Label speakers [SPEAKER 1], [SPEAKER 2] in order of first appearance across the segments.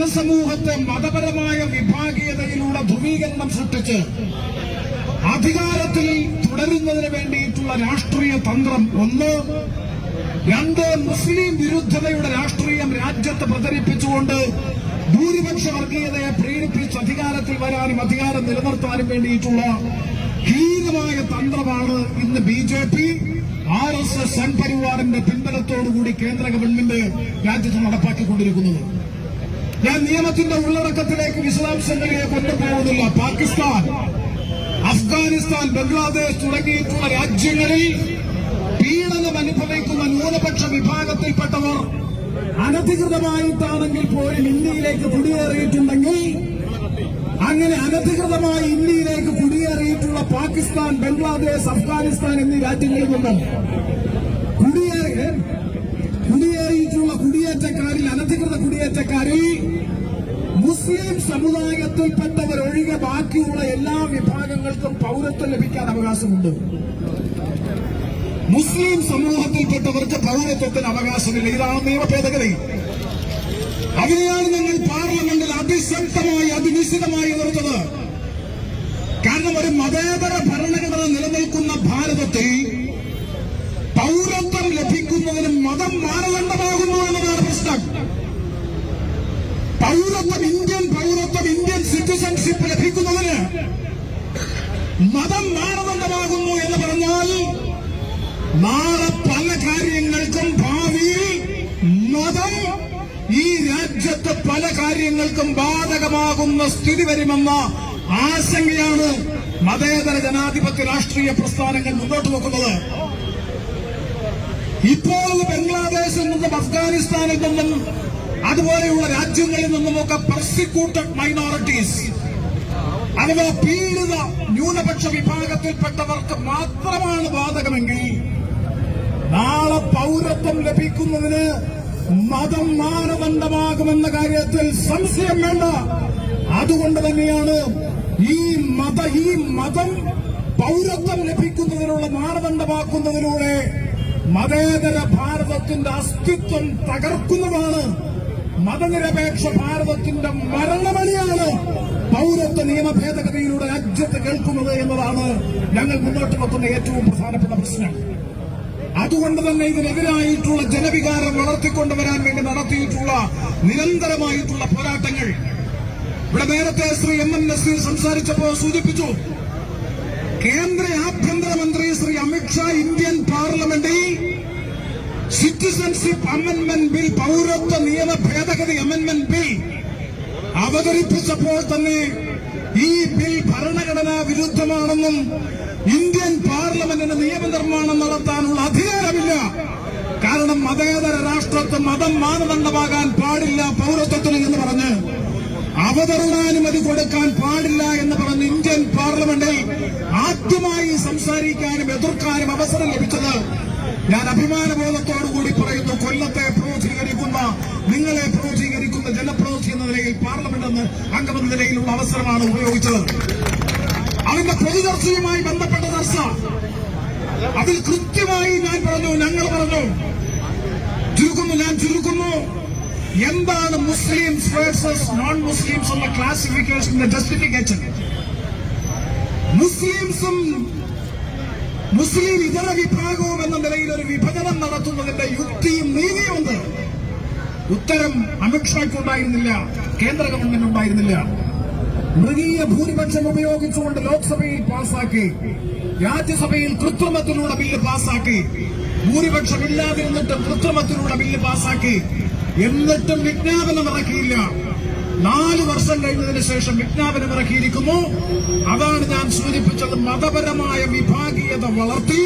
[SPEAKER 1] ജനസമൂഹത്തെ മതപരമായ വിഭാഗീയതയിലൂടെ ധ്രുവീകരണം സൃഷ്ടിച്ച് അധികാരത്തിൽ തുടരുന്നതിന് വേണ്ടിയിട്ടുള്ള രാഷ്ട്രീയ തന്ത്രം ഒന്ന്. രണ്ട് മുസ്ലിം വിരുദ്ധതയുടെ രാഷ്ട്രീയം രാജ്യത്ത് പ്രചരിപ്പിച്ചുകൊണ്ട് ഭൂരിപക്ഷ വർഗീയതയെ പ്രേരിപ്പിച്ച് അധികാരത്തിൽ വരാനും അധികാരം നിലനിർത്താനും വേണ്ടിയിട്ടുള്ള ഹീനമായ തന്ത്രമാണ് ഇന്ന് B J P R S S സംഘപരിവാറിന്റെ പിൻബലത്തോടുകൂടി കേന്ദ്ര ഗവൺമെന്റ് രാജ്യത്ത് നടപ്പാക്കിക്കൊണ്ടിരിക്കുന്നത്. ഞാൻ നിയമത്തിന്റെ ഉള്ളടക്കത്തിലേക്ക് വിശദാംശങ്ങളിലേക്ക് കൊണ്ടുപോകുന്നില്ല. പാകിസ്ഥാൻ അഫ്ഗാനിസ്ഥാൻ ബംഗ്ലാദേശ് തുടങ്ങിയിട്ടുള്ള രാജ്യങ്ങളിൽ പീഡനം അനുഭവിക്കുന്ന ന്യൂനപക്ഷ വിഭാഗത്തിൽപ്പെട്ടവർ അനധികൃതമായിട്ടാണെങ്കിൽ പോലും ഇന്ത്യയിലേക്ക് കുടിയേറിയിട്ടുണ്ടെങ്കിൽ അങ്ങനെ അനധികൃതമായി ഇന്ത്യയിലേക്ക് കുടിയേറിയിട്ടുള്ള പാകിസ്ഥാൻ ബംഗ്ലാദേശ് അഫ്ഗാനിസ്ഥാൻ എന്നീ രാജ്യങ്ങളിൽ നിന്നും കുടിയേറി കുടിയേറിയിട്ടുള്ള കുടിയേറ്റക്കാരിൽ അനധികൃത കുടിയേറ്റക്കാരിൽ മുസ്ലിം സമുദായത്തിൽപ്പെട്ടവർ ഒഴികെ ബാക്കിയുള്ള എല്ലാ വിഭാഗങ്ങൾക്കും പൗരത്വം ലഭിക്കാൻ അവകാശമുണ്ട്. മുസ്ലിം സമൂഹത്തിൽപ്പെട്ടവർക്ക് പൗരത്വത്തിന് അവകാശമില്ല. ഇതാണ് നിയമ ഭേദഗതി അതിനെയാണ് ഞങ്ങൾ പാർലമെന്റിൽ അതിശക്തമായി അതിനിശ്ചിതമായി എതിർത്തത് കാരണം ഒരു മതേതര ഭരണഘടന നിലനിൽക്കുന്ന ഭാരതത്തിൽ പൗരത്വം ലഭിക്കുന്നതിന് മതം മാനദണ്ഡമാകുന്നു എന്നതാണ് പ്രശ്നം. പൗരത്വം ഇന്ത്യൻ പൗരത്വം ഇന്ത്യൻ സിറ്റിസൺഷിപ്പ് ലഭിക്കുന്നതിന് മതം മാനദണ്ഡമാകുന്നു എന്ന് പറഞ്ഞാൽ നാളെ പല കാര്യങ്ങൾക്കും ഭാവിയിൽ മതം ഈ രാജ്യത്ത് പല കാര്യങ്ങൾക്കും ബാധകമാകുന്ന സ്ഥിതി വരുമെന്ന ആശങ്കയാണ് മതേതര ജനാധിപത്യ രാഷ്ട്രീയ പ്രസ്ഥാനങ്ങൾ മുന്നോട്ട് വെക്കുന്നത്. ഇപ്പോൾ ബംഗ്ലാദേശിൽ നിന്നും അഫ്ഗാനിസ്ഥാനിൽ നിന്നും അതുപോലെയുള്ള രാജ്യങ്ങളിൽ നിന്നുമൊക്കെ പെർസിക്യൂട്ടഡ് മൈനോറിറ്റീസ് അഥവാ പീഡിത ന്യൂനപക്ഷ വിഭാഗത്തിൽപ്പെട്ടവർക്ക് മാത്രമാണ് ബാധകമെങ്കിൽ നാളെ പൗരത്വം ലഭിക്കുന്നതിന് മതം മാനദണ്ഡമാകുമെന്ന കാര്യത്തിൽ സംശയം വേണ്ട. അതുകൊണ്ട് തന്നെയാണ് ഈ മത ഈ മതം പൗരത്വം ലഭിക്കുന്നതിനുള്ള മാനദണ്ഡമാക്കുന്നതിലൂടെ മതേതര ഭാരതത്തിന്റെ അസ്തിത്വം തകർക്കുന്നതാണ്. മതനിരപേക്ഷ ഭാരതത്തിന്റെ മരണമണിയാണ് പൗരത്വ നിയമ ഭേദഗതിയിലൂടെ രാജ്യത്ത് കേൾക്കുന്നത് എന്നതാണ് ഞങ്ങൾ മുന്നോട്ട് വെക്കുന്ന ഏറ്റവും പ്രധാനപ്പെട്ട പ്രശ്നം. അതുകൊണ്ട് തന്നെ ഇതിനെതിരായിട്ടുള്ള ജനവികാരം വളർത്തിക്കൊണ്ടുവരാൻ വേണ്ടി നടത്തിയിട്ടുള്ള നിരന്തരമായിട്ടുള്ള പോരാട്ടങ്ങൾ. ഇവിടെ നേരത്തെ ശ്രീ എം എൻ നസീർ സംസാരിച്ചപ്പോൾ സൂചിപ്പിച്ചു കേന്ദ്ര ആഭ്യന്തരമന്ത്രി ശ്രീ അമിത്ഷാ ഇന്ത്യൻ പാർലമെന്റിൽ സിറ്റിസൺഷിപ്പ് അമെന്റ്മെന്റ് ബിൽ പൗരത്വ നിയമ ഭേദഗതി അമെന്റ്മെന്റ് ബിൽ അവതരിപ്പിച്ചപ്പോൾ തന്നെ ഈ ബിൽ ഭരണഘടനാ വിരുദ്ധമാണെന്നും ഇന്ത്യൻ പാർലമെന്റിന് നിയമനിർമ്മാണം നടത്താനുള്ള അധികാരമില്ല. കാരണം മതേതര രാഷ്ട്രത്തെ മതം മാനദണ്ഡമാകാൻ പാടില്ല പൗരത്വത്തിന് എന്ന് പറഞ്ഞ് അവതരണാനുമതി കൊടുക്കാൻ പാടില്ല എന്ന് പറഞ്ഞ് ഇന്ത്യൻ പാർലമെന്റിൽ ആദ്യമായി സംസാരിക്കാനും എതിർക്കാനും അവസരം ലഭിച്ചത് ഞാൻ അഭിമാനബോധത്തോടുകൂടി പറയുന്നു കൊല്ലത്തെ പ്രതിനിധീകരിക്കുന്ന നിങ്ങളെ പ്രതിനിധീകരിക്കുന്ന ജനപ്രതിനിധി എന്ന നിലയിൽ പാർലമെന്റ് എന്ന് അംഗമെന്ന നിലയിലുള്ള അവസരമാണ് ഉപയോഗിച്ചത്. അതിന്റെ പൊതുചർച്ചയുമായി ബന്ധപ്പെട്ട ചർച്ച. അതിൽ കൃത്യമായി ഞാൻ പറഞ്ഞു ഞങ്ങൾ പറഞ്ഞു ചുരുക്കുന്നു ഞാൻ ചുരുക്കുന്നു. എന്താണ് മുസ്ലിംസ് വേഴ്സസ് നോൺ മുസ്ലിംസ് എന്ന ക്ലാസിഫിക്കേഷന്റെ ജസ്റ്റിഫിക്കേഷൻ മുസ്ലിംസും മുസ്ലിം ഇതര വിഭാഗവും എന്ന നിലയിൽ ഒരു വിഭജനം നടത്തുന്നതിന്റെ യുക്തിയും നീതിയുമുണ്ട് ഉത്തരം അമിത്ഷായ്ക്കുണ്ടായിരുന്നില്ല കേന്ദ്ര ഗവൺമെന്റ് ഉണ്ടായിരുന്നില്ല. മൃഗീയ ഭൂരിപക്ഷം ഉപയോഗിച്ചുകൊണ്ട് ലോക്സഭയിൽ പാസാക്കി രാജ്യസഭയിൽ കൃത്രിമത്തിലൂടെ ബില്ല് പാസാക്കി ഭൂരിപക്ഷം ഇല്ലാതിരുന്നിട്ടും കൃത്രിമത്തിലൂടെ ബില്ല് പാസാക്കി എന്നിട്ടും വിജ്ഞാപനം ഇറക്കിയില്ല. നാല് വർഷം കഴിഞ്ഞതിന് ശേഷം വിജ്ഞാപനം ഇറക്കിയിരിക്കുന്നു. അതാണ് ഞാൻ സൂചിപ്പിച്ചത് മതപരമായ വിഭാഗീയത വളർത്തി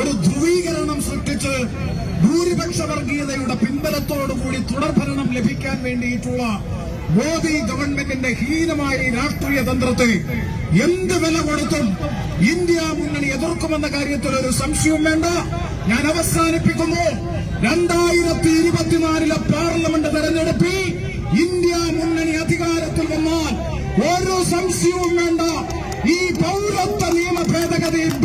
[SPEAKER 1] ഒരു ധ്രുവീകരണം സൃഷ്ടിച്ച് ഭൂരിപക്ഷ വർഗീയതയുടെ പിൻബലത്തോടുകൂടി തുടർഭരണം ലഭിക്കാൻ വേണ്ടിയിട്ടുള്ള മോദി ഗവൺമെന്റിന്റെ ഹീനമായ രാഷ്ട്രീയ തന്ത്രത്തെ എന്ത് വില കൊടുത്തും ഇന്ത്യ മുന്നണി എതിർക്കുമെന്ന കാര്യത്തിൽ ഒരു സംശയവും വേണ്ട. ഞാൻ അവസാനിപ്പിക്കുന്നു. രണ്ടായിരത്തി ഇരുപത്തിനാലിലെ പാർലമെന്റ് തെരഞ്ഞെടുപ്പിൽ ഇന്ത്യ മുന്നണി അധികാരത്തിൽ വന്നാൽ ഓരോ സംശയവും വേണ്ട. ഈ പൗരത്വ നിയമ ഭേദഗതിയും